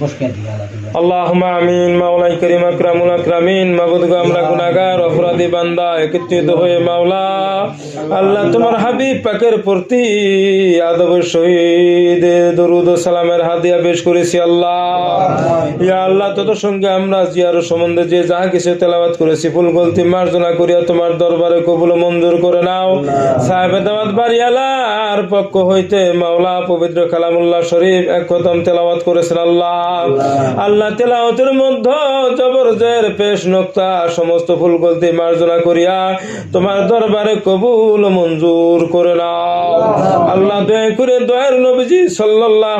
বসকে আল্লাহ আল্লাহুম্মা আমিন মাওলাই করিম, আকরামুল আকরামিন মাবুদ গো আমরা গুনাহগার, অপরাধী বান্দা, একত্রিত হয়ে মাওলা, আল্লাহ তোমার হাবিব পাকের প্রতি আদব সহিত সালামের হাদিয়া পেশ করেছি আল্লাহ। ইয়া আল্লাহ তত সঙ্গে আমরা জিয়ার সম্বন্ধে যে যাহা কিছু তেলাওয়াত করেছি ফুল গলতি মার্জনা করিয়া তোমার দরবারে কবুল মঞ্জুর করে নাও। সাহেব দাওয়াত বাড়িয়ালার পক্ষ হইতে মাওলা পবিত্র কালামুল্লাহ শরীফ এক খতম তেলাওয়াত করেছেন আল্লাহ। আল্লাহ। তেলাওয়াতের মধ্যে জবরজের পেশ নোক্তা সমস্ত ফুল গলতি মার্জনা করিয়া তোমার দরবারে কবুল মঞ্জুর করে নাও। আল্লাহ দয়া করে দয়ার নবীজি সাল্লাল্লাহু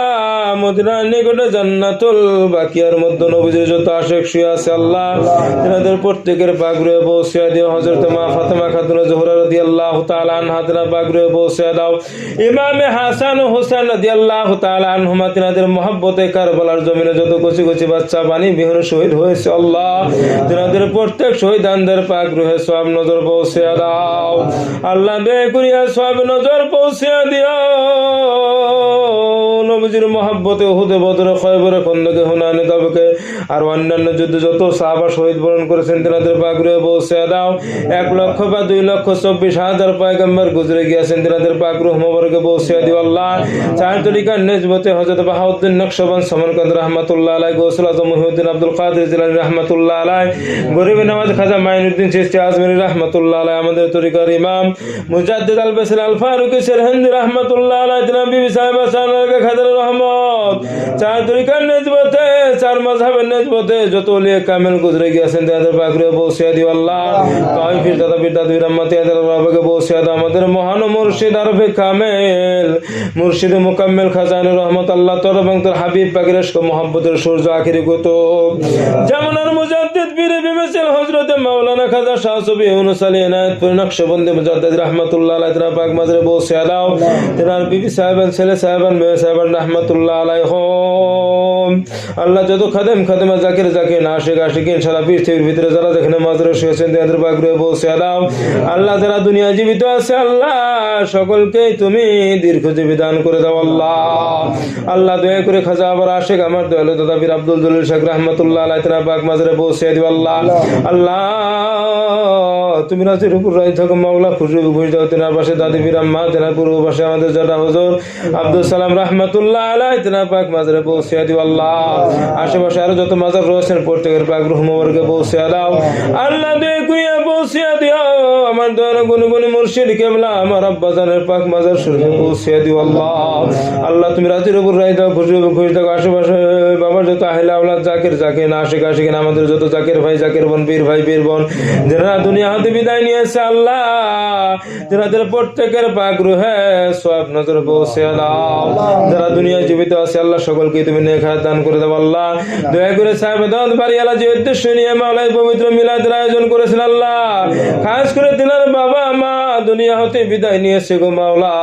মদিনা নিকটে জান্নাতুল বাকিয়ার যত আশেক শুয়ে আছে আল্লাহ, তেনাদের প্রত্যেকের পাগরে পৌঁছে দিও। মহব্বতে কারবালার জমিনে যত কচি কচি বাচ্চা, বাণী বিহীন শহীদ হয়েছে আল্লাহ। তেনাদের প্রত্যেক শহীদানদের রুহে সব নজর পৌঁছে দাও। আল্লাহ সব নজর পৌঁছে দিও। নবীজির মহাব্বতে হুদে বদরে খয়বরে খন্দকে হুনানে তবকে আর অন্যান্য যুদ্ধে যত সাহাবা শহীদ বরণ করেছেন, তেনাদের পাগরে পৌঁছে দাও। এক লক্ষ বা দুই লক্ষ চব্বিশ হাজার পয়গম্বর গুজরে গিয়েছেন, তেনাদের পাগরুহ মোবরকে পৌঁছে দিও আল্লাহ। চার নেজবতে হজরত বাহাউদ্দিন নকশবন সমরকান্ত রহমতুল্লাহ আলাই গোসল আজম মহিউদ্দিন আব্দুল কাদের জিলানি রহমতুল্লাহ আলাই গরিবী নামাজ খাজা মাইনুদ্দিন চিস্তি আজমিরি রহমতুল্লাহ আলাই আমাদের তরিকার ইমাম। মুজাদ্দিদ আল বেসির আল ফারুক সেরহিন্দি রহমতুল্লাহ আলাই তিনাম বিবি সাহেব খাজার চার তরিকার নেজবতে চার নেজবতে যত লিয়ে কামেল গুজরে গিয়েছেন দিও আল্লাহ। ফির দাদা ফির দাদু বাবাকে দাও। আমাদের মহান মুর্শিদ আরফে কামেল। খাজানুর রহমত আল্লাহ, তোর এবং তোর হাবিব মোহাম্মদের সূর্য আখিরি কুতুব। জামানার মুজাদ্দিদ পীর বিমেসিল হযরতে মাওলানা খাজা শাহ সুবি ইউনুস আলী নকশবন্দি মুজাদ্দিদ রাহমাতুল্লাহ আলাইহি, তারা পাক দাও। বিবি সাহেবান ছেলে সাহেবান মেয়ে সাহেবান রাহমাতুল্লাহ আলাইহিম আল্লাহ যত খাদেম খাদেমা জাকির জাকির আশিক আশিকিন সারা পৃথিবীর ভিতরে যারা যেখানে মাঝরে শুয়েছেন তাদের রয়ে পৌঁছে দাও আল্লাহ যারা দুনিয়া জীবিত আছে, আল্লাহ সকলকেই তুমি দীর্ঘজীবী দান করে দাও, আল্লাহ। আল্লাহ দয়া করে খাজা আবার আশেক আমার দয়ালু দাদা বীর আব্দুল দলিল শেখ রহমতুল্লাহ তেনা পাক মাঝরে পৌঁছে দিও, আল্লাহ। আল্লাহ তুমি রাজের উপর রাই থাকো, মাওলা, খুশি ঘুষ দাও তেনার পাশে দাদি বীর আম্মা তেনার পূর্ব পাশে আমাদের জাদা হুজুর, আব্দুল সালাম রহমতুল্লাহ আলাই তেনা পাক মাঝরে পৌঁছে দিও আল্লাহ। আশেপাশে আরও যত মাজার রয়েছেন, প্রত্যেকের পাক রহমবর্গে পৌঁছে দাও। আল্লাহ দয়া করিয়া পৌঁছে দিও। আমার দয়াল গুণ গুণ মুর্শিদ কেবলা, আমার আব্বাজানের পাক মাজার শরীফে পৌঁছে দিও আল্লাহ। আল্লাহ, তুমি রাতের উপর রাই দাও, খুশি খুশি থাকো। আশেপাশে বাবার যত আহিলা আওলাদ, জাকের জাকে না আশিক আশিকিন আমাদের যত জাকের ভাই, জাকের বোন বীর ভাই বীর বোন, যারা দুনিয়া হাতে বিদায় নিয়েছে আল্লাহ। যাদের প্রত্যেকের পাক রুহে সব নজর দাও। যারা দুনিয়া জীবিত আছে, আল্লাহ সকলকে তুমি নেখা দান করে দাও আল্লাহ। দয়া করে সাহেব দাওয়াত বাড়ি আল্লাহ যে উদ্দেশ্য নিয়ে মাওলাই পবিত্র মিলাদের আয়োজন করেছেন আল্লাহ। খাস করে তিনার বাবা মা দুনিয়া হতে বিদায় নিয়েছে গো মাওলা।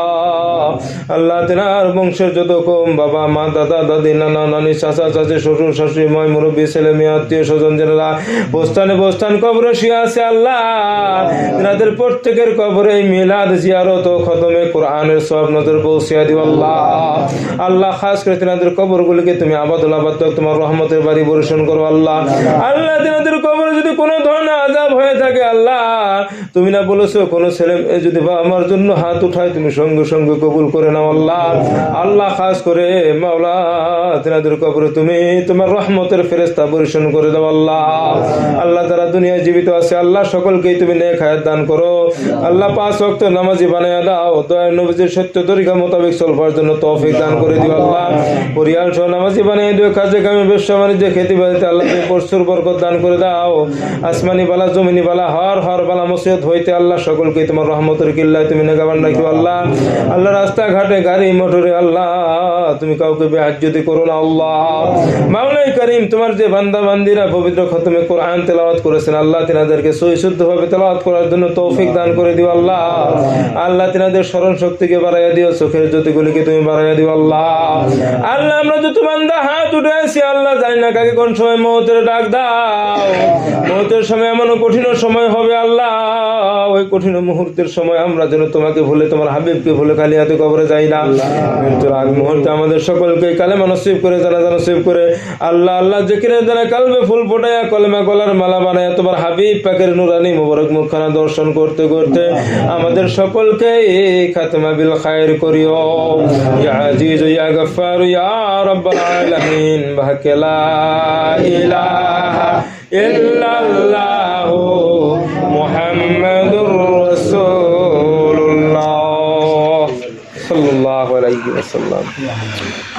আল্লাহ তিনার বংশের যত কম বাবা, মা, দাদা, দাদি, নানা, নানি, চাচা, চাচি, শ্বশুর, শাশুড়ি ময় মুরব্বী, ছেলে মেয়ে, আত্মীয় স্বজন জেনেরা বস্তানে বস্তান কবরে শুয়ে আছে আল্লাহ তিনাদের প্রত্যেকের কবরে মিলাদ জিয়ারত ও খতমে কোরআনের সব নজর পৌঁছিয়া দিও আল্লাহ। আল্লাহ, খাস করে তিনাদের কবরগুলিকে তুমি আবাদুল আবাদ তোমার রহমতের বাড়ি বর্ষণ করো আল্লাহ। আল্লাহ, তিনাদের কবরে যদি কোনো ধরনের আজাব হয়ে থাকে আল্লাহ, তুমি না বলেছ কোন ছেলে যদি বা আমার জন্য হাত উঠায়, তুমি সঙ্গে সঙ্গে কবুল করে নাও আল্লাহ। আল্লাহ খাস করে, মাওলা তিনাদের কবরে তুমি তোমার রহমতের ফেরেস্তা বর্ষণ করে দাও আল্লাহ। আল্লাহ তারা দুনিয়ায় জীবিত আছে, আল্লাহ সকলকেই তুমি নেক হায়াত দান করো। আল্লাহ পাঁচ ওয়াক্ত নামাজি বানায় দাও দয়ার নবীজির সত্য তরিকা মোতাবেক চলবার জন্য তৌফিক দান করে দিও আল্লাহ। পরিয়াল সহ নামাজি বানিয়ে দিও কাজে কামে ব্যবসা বাণিজ্য, খেতে বাড়িতে আল্লাহ তুমি প্রচুর বরকত দান করে দাও। আসমানি বালা, জমিনি বালা, হর হর বালা মুসিবত হইতে আল্লাহ সকলকে তোমার রহমতের কিল্লায় তুমি নেগাবান রাখি আল্লাহ। আল্লাহ রাস্তাঘাটে গাড়ি মোটরে আল্লাহ। তুমি কাউকে বেহাজ্যতি করো না আল্লাহ। মাওলাই করিম তোমার যে বান্দা বান্দিরা পবিত্র খতমে কোরআন তেলাওয়াত করেছেন আল্লাহ তিনাদেরকে সহিশুদ্ধ ভাবে তেলাওয়াত করার জন্য তৌফিক দান করে দিও আল্লাহ। আল্লাহ তিনাদের স্মরণ শক্তিকে বাড়াইয়া দিও চোখের জ্যোতিগুলিকে তুমি বাড়াইয়া দিও আল্লাহ। আল্লাহ আমরা যত বান্দা হাত উঠে আছি আল্লাহ জানি না কাকে কোন সময় মৌতের ডাক দাও। মহতের সময় এমন কঠিন সময় হবে আল্লাহ। ওই কঠিন মুহূর্তের সময় আমরা যেন তোমাকে ভুলে তোমার হাবিবকে ভুলে খালি হাতে কবরে যাই না। মৃত্যুর আগ মুহূর্তে আমাদের সকলকে কালেমা নসিব করে জানা জানা নসিব করে আল্লাহ আল্লাহ যেখানে জানা কালবে ফুল ফোটাইয়া কলমা কলার মালা বানায় তোমার হাবিব পাকের নুরানি মুবারক মুখখানা দর্শন করতে করতে আমাদের সকলকে এই খাতমা বিল খায়ের করিও। ইয়া আজিজ ইয়া গফফার ইয়া রাব্বাল আলামিন বাহকে লা ইলাহা ইল্লাল্লাহু। রাসূলুল্লাহ ওসাল্লাম